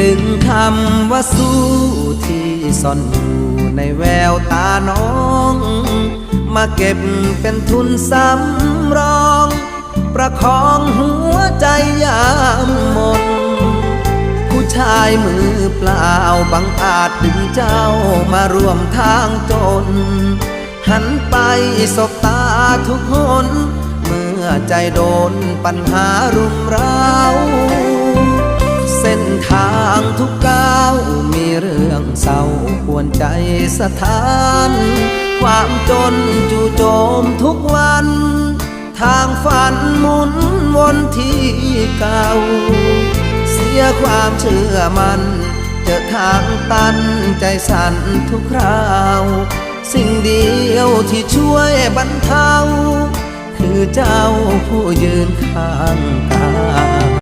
ดึงคำว่าสู้ที่ซ่อนอยู่ในแววตาน้อง มาเก็บเป็นทุนสำรอง ประคองหัวใจยามหมน ผู้ชายมือเปล่าบังอาจดึงเจ้ามาร่วมทางจน หันไปสบตาทุกหน เมื่อใจโดนปัญหารุมเร้าเส้นทา ทุกก้าวมีเรื่องเศร้าปวนใจสถาน ความจนจู่โจมทุกวัน ทางฝันหมุนวนที่เก่า เสียความเชื่อมัน เจอทางตันใจสั่นทุกคราว สิ่งเดียวที่ช่วยบรรเทา คือเจ้าผู้ยืนข้างกาย